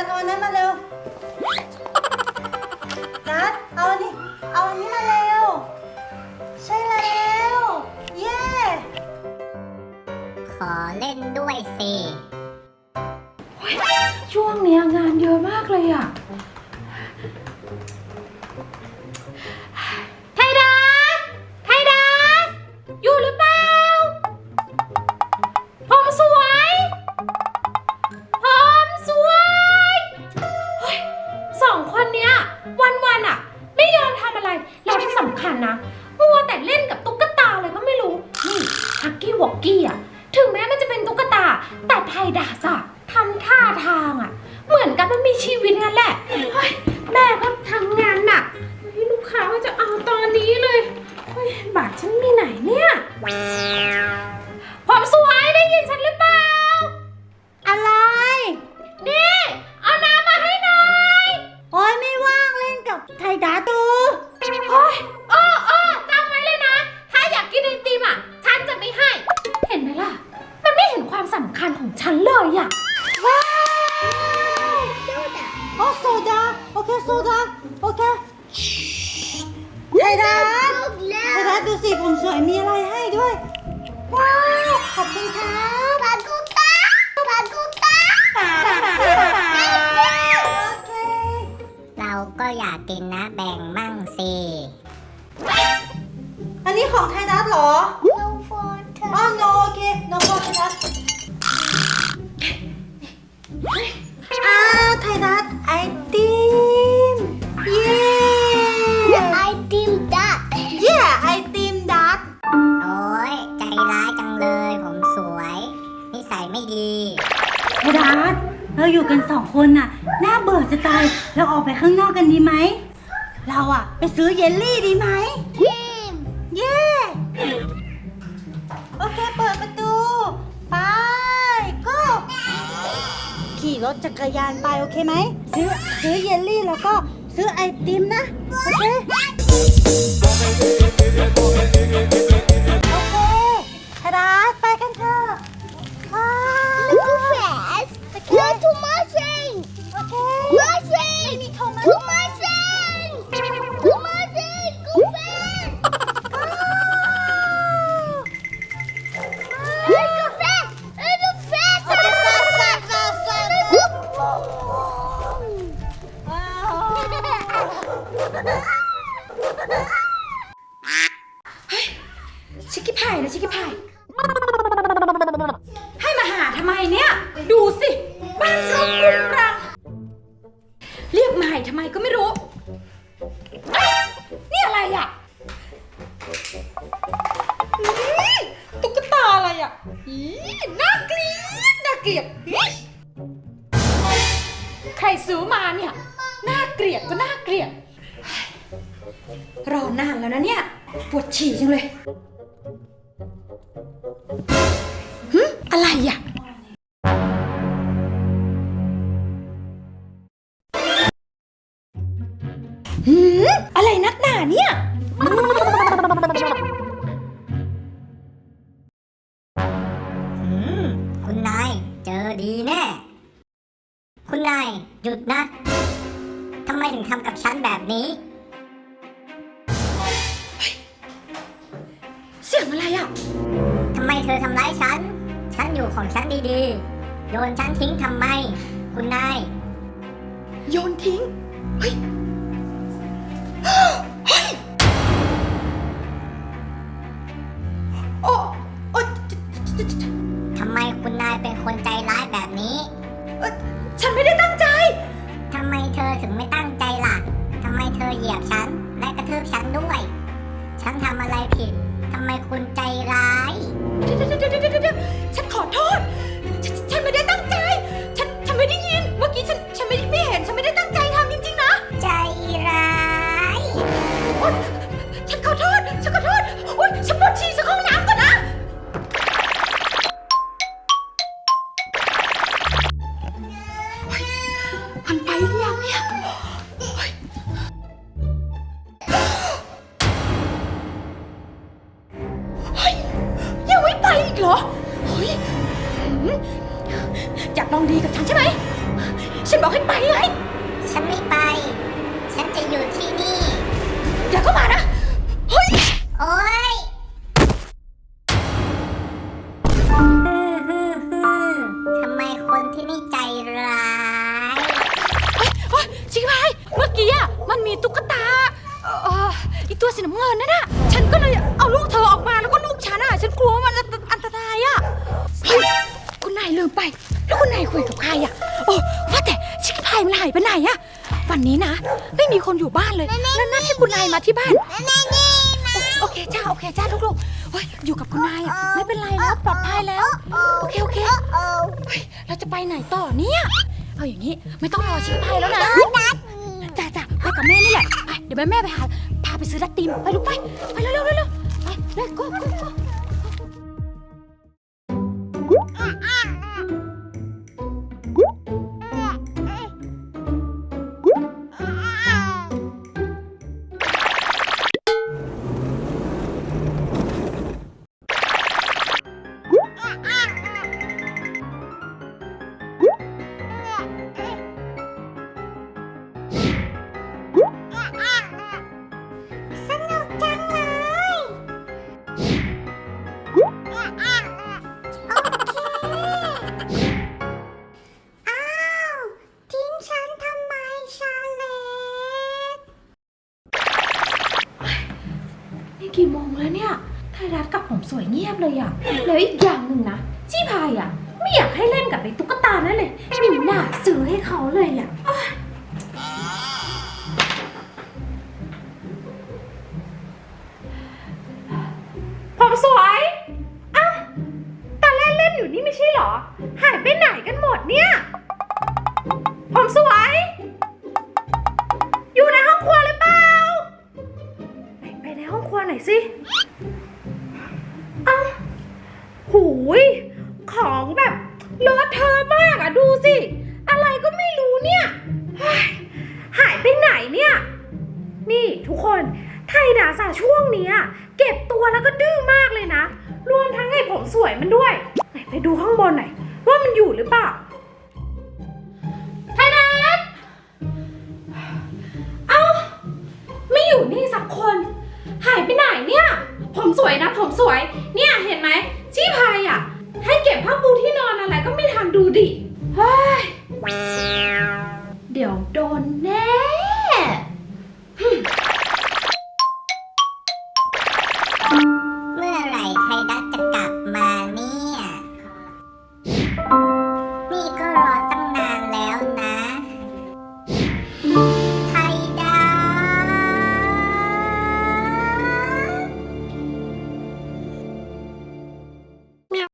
นี่กระดาษเอาอันนั้นมาเร็วนัดเอาอันนี้เอาอันนี้มาเร็ว ใช่แล้ว เย้ขอเล่นด้วยสิ ช่วงเนี้ยงานเยอะมากเลยอะ วันวันๆอะไม่ยอมทำอะไร เราที่สำคัญนะมัวแต่เล่นกับตุ๊กตาอะไรก็ไม่รู้ นี่ฮักกี้วอกกี้อะถึงแม้มันจะเป็นตุ๊กตา แต่ไทดาสอะทำท่าทางอะเหมือนกับมันมีชีวิตนั่นแหละเฮ้ยแม่ก็ทำงาน ดูสิผมสวยมีอะไรให้ด้วยว้าวขอบคุณครับพากุตาพากุตาโอเค เราก็อยากกินนะแบ่งมั่งสิอันนี้ของไทยดัสเหรอ No for อ๋อ no โอเค no for ไทยดัสอ้าวไทยดัสไอติ จร้ายจังเลย ผมสวย นิสัยไม่ดีไทยดัสเราอยู่กันสองคนน่ะ น่าเบื่อจะตาย เราออกไปข้างนอกกันดีไหม เราอะไปซื้อเยลลี่ดีไหม เย้ โอเค เปิดประตู ไป ก็ ขี่รถจักรยานไปโอเคไหม ซื้อซื้อเยลลี่แล้วก็ซื้อไอติมนะ โอเค ทำไมก็ไม่รู้อ้านี่อะไรอะตุ๊กตาอะไรอะอีน่าเกลียดน่าเกลียดอีใครซื้อมาเนี่ย น่าเกลียดก็น่าเกลียดรอนานแล้วนะเนี่ย ปวดฉี่จังเลยหึอะไรอะ หืมอะไรนักหนาเนี่ย อืมคุณนายเจอดีแน่ คุณนายหยุดนะ ทำไมถึงทำกับฉันแบบนี้ เสียงอะไรอะ ทำไมเธอทำร้ายฉัน ฉันอยู่ของฉันดีๆ โยนฉันทิ้งทำไม คุณนาย โยนทิ้ง เฮ้ย อะไรผิดทำไมคุณใจร้าย อยากลองดีกับฉันใช่ไหม ฉันบอกให้ไปไง ฉันไม่ไป ฉันจะอยู่ที่นี่ อย่าเข้ามานะ เฮ้ย โอ๊ยฮึ่มฮึ่มฮึ่มทำไมคนที่นี่ใจร้ายเฮ้ยชิคพายเมื่อกี้อะมันมีตุ๊กตาเอ่ออีตัวสีน้ำเงินนั่นน่ะ ฉันก็เลยเอาลูกเธอออกมาแล้วก็ลูกฉันอะฉันกลัวว่ามันจะ คุณนายลืมไป แล้วคุณนายคุยกับใครอะโอ้ว่าแต่ชิคพายมันหายไปไหนอะวันนี้นะ ไม่มีคนอยู่บ้านเลย แล้วนัดให้คุณนายมาที่บ้านโอเคจ้าโอเคจ้าลูกๆเฮ้ยอยู่กับคุณนายอะไม่เป็นไรแล้วปลอดภัยแล้ว โอเคโอเคเฮ้ยเราจะไปไหนต่อเนี่ยเอาอย่างนี้ไม่ต้องรอชิคพายแล้วนะจ้าจ้าไปกับแม่นี่แหละไปเดี๋ยวแม่แม่ไปหาพาไปซื้อดัตตีมไปลูกไปไปเร็วเร็วเร็วเร็วไปเร็วก็ก็ สนุกจังเลย โอเค อ้าว ทิ้งฉันทำไมชาเลต นี่กี่โมงแล้วเนี่ย ไทยรัฐกับผมสวยเงียบเลยอะแล้วอีกอย่างหนึ่งนะจี้พายอะไม่อยากให้เล่นกับไอ้ตุ๊กตานั่นเลยไมีหน้าซื้อให้เขาเลยอะอ้าย หรอหายไปไหนกันหมดเนี่ย ผมสวย อยู่ในห้องครัวหรือเปล่า ไหนไปในห้องครัวหน่อยสิ เอ้าหูย ของแบบเลอะเทอะมากอะดูสิ อะไรก็ไม่รู้เนี่ยหายไปไหนเนี่ย นี่ทุกคนไทยดาสาช่วงนี้เก็บตัวแล้วก็ดื้อมากเลยนะ รวมทั้งไอ้ผมสวยมันด้วย ไปดูข้างบนหน่อยว่ามันอยู่หรือเปล่าไทยนัทเอ้า ไม่อยู่นี่สักคน หายไปไหนเนี่ย ผมสวยนะ ผมสวย เนี่ยเห็นไหมชี้พายอะ ให้เก็บผ้าปูที่นอนอะไรก็ไม่ทันดูดิ